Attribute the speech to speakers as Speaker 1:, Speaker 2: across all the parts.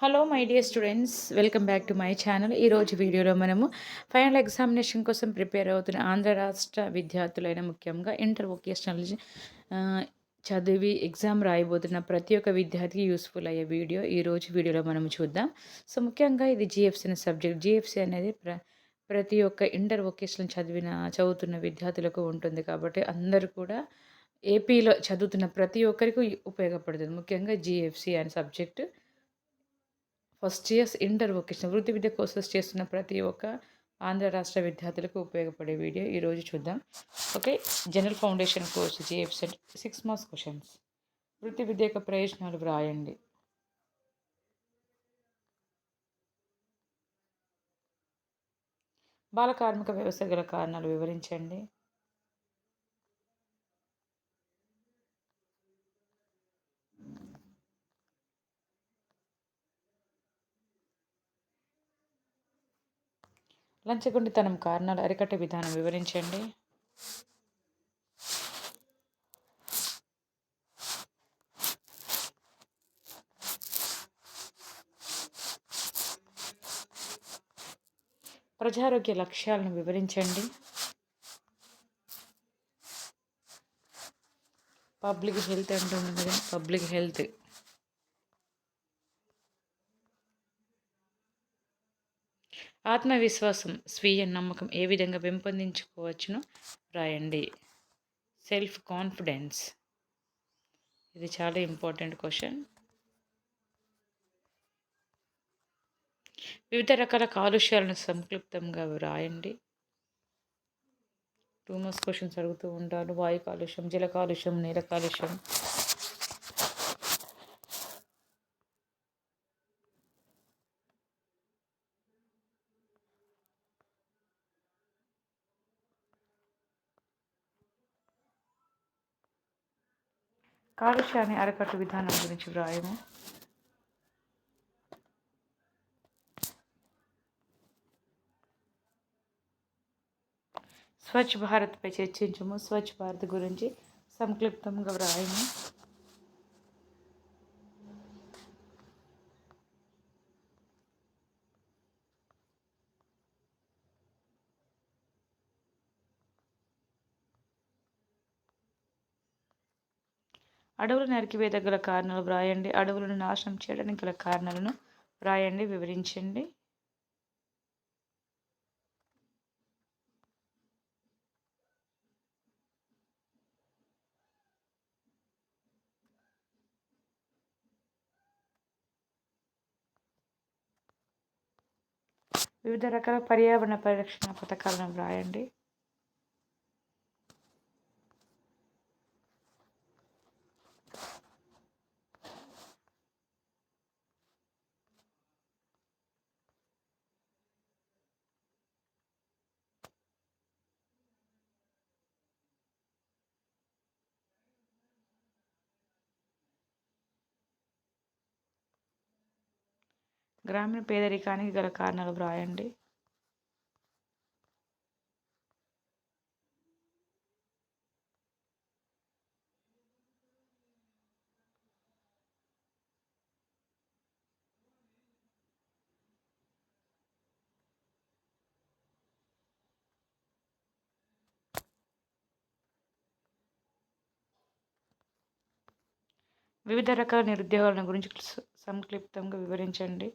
Speaker 1: Hello my dear students welcome back to my channel ఈరోజు వీడియోలో మనము ఫైనల్ ఎగ్జామినేషన్ కోసం ప్రిపేర్ అవుతున్న ఆంధ్ర రాష్ట్ర విద్యార్థులైన ముఖ్యంగా ఇంటర్ వొకేషనల్ చదివి ఎగ్జామ్ రాయబోతున్న ప్రతి ఒక్క విద్యార్థికి యూస్ఫుల్ అయ్యే వీడియో ఈరోజు వీడియోలో మనం చూద్దాం. సో ముఖ్యంగా ఇది జిఎఫ్సి అనే సబ్జెక్ట్ జిఎఫ్సి అనేది ప్ర ప్రతి ఒక్క ఇంటర్ వొకేషనల్ చదివిన చదువుతున్న విద్యార్థులకు ఉంటుంది కాబట్టి అందరూ కూడా ఏపీలో చదువుతున్న ప్రతి ఒక్కరికి ఉపయోగపడుతుంది. ముఖ్యంగా జిఎఫ్సి అనే subject first years inter vocational వృత్తి విద్య కోర్సెస్ చేస్తున్న ప్రతి ఒక్క ఆంధ్ర రాష్ట్ర విద్యార్థులకు ఉపయోగపడే వీడియో ఈరోజు చూద్దాం. ఓకే జనరల్ ఫౌండేషన్ కోర్సు జిఎఫ్సెట్ సిక్స్ మార్క్స్ క్వశ్చన్స్. వృత్తి విద్య యొక్క ప్రయోజనాలు వ్రాయండి. బాల కార్మిక వ్యవస్థ గల కారణాలు వివరించండి. లంచగొండితనం కారణాలు అరికట్టే విధానం వివరించండి. ప్రజారోగ్య లక్ష్యాలను వివరించండి. పబ్లిక్ హెల్త్ అంటుంది పబ్లిక్ హెల్త్. ఆత్మవిశ్వాసం స్వీయ నమ్మకం ఏ విధంగా పెంపొందించుకోవచ్చునో రాయండి. Self confidence. ఇది చాలా ఇంపార్టెంట్ క్వశ్చన్. వివిధ రకాల కాలుష్యాలను సంక్లిప్తంగా వ్రాయండి. టూ మోస్ క్వశ్చన్స్ అడుగుతూ ఉంటారు. వాయు కాలుష్యం జల కాలుష్యం నీల కాలుష్యం కాలుష్యాన్ని అరకట్టు విధానం గురించి వ్రాయము. స్వచ్ఛ భారత్పై చర్చించము. స్వచ్ఛ భారత్ గురించి సంక్లిప్తంగా వ్రాయము. అడవులు నరికివేత గల కారణాలు వ్రాయండి. అడవులను నాశనం చేయడానికి గల కారణాలను వ్రాయండి. వివరించండి. వివిధ రకాల పర్యావరణ పరిరక్షణ పథకాలను వ్రాయండి. గ్రామీణ పేదరికానికి గల కారణాలు వ్రాయండి. వివిధ రకాల నిరుద్యోగాల గురించి సంక్లిప్తంగా వివరించండి.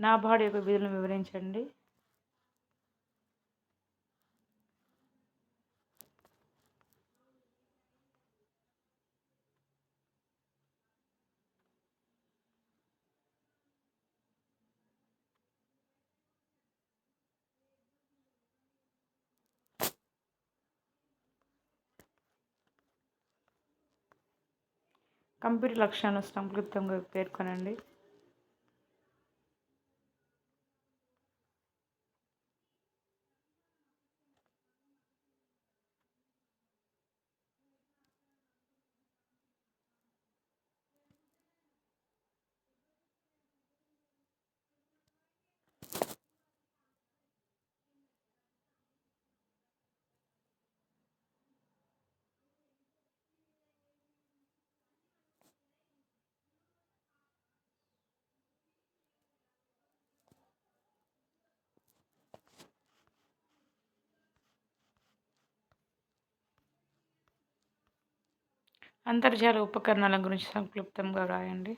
Speaker 1: నాబార్డు యొక్క విధులను వివరించండి. కంప్యూటర్ లక్షణాలను సంక్లిప్తంగా పేర్కొనండి. అంతర్జాల ఉపకరణాల గురించి సంక్లుప్తంగా రాయండి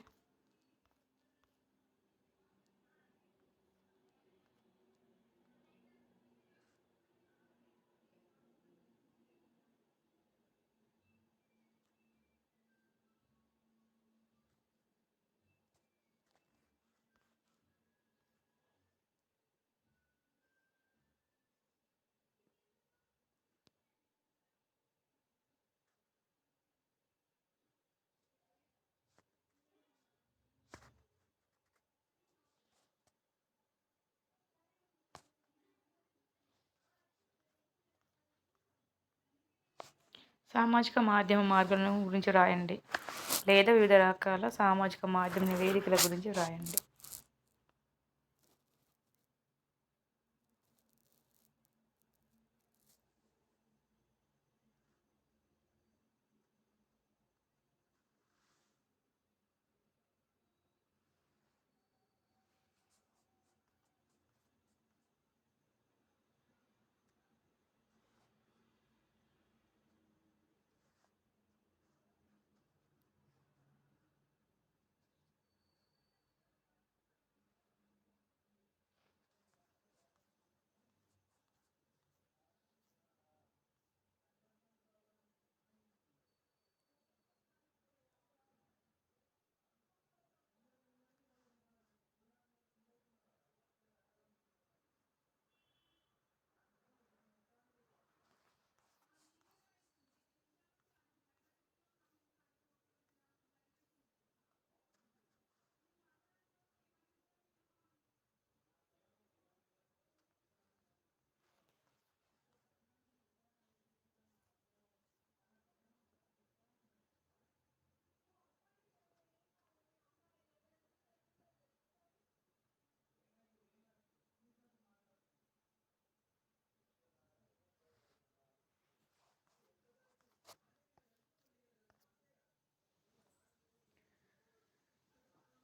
Speaker 1: సామాజిక మాధ్యమ మార్గాలను గురించి రాయండి. లేదా వివిధ రకాల సామాజిక మాధ్యమ నివేదికల గురించి రాయండి.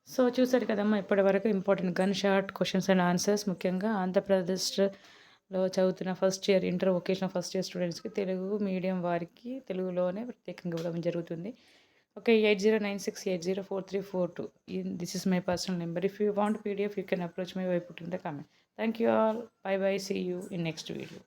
Speaker 1: సో చూసారు కదమ్మా ఇప్పటివరకు important gun short questions and answers ముఖ్యంగా ఆంధ్రప్రదేశ్లో చదువుతున్న first year inter vocational first year స్టూడెంట్స్కి తెలుగు మీడియం వారికి తెలుగులోనే ప్రత్యేకంగా ఇవ్వడం జరుగుతుంది. Okay eight zero nine six eight zero four three four two this is my personal number if you want PDF you can approach my వైపు put comment thank you all bye bye see you in next video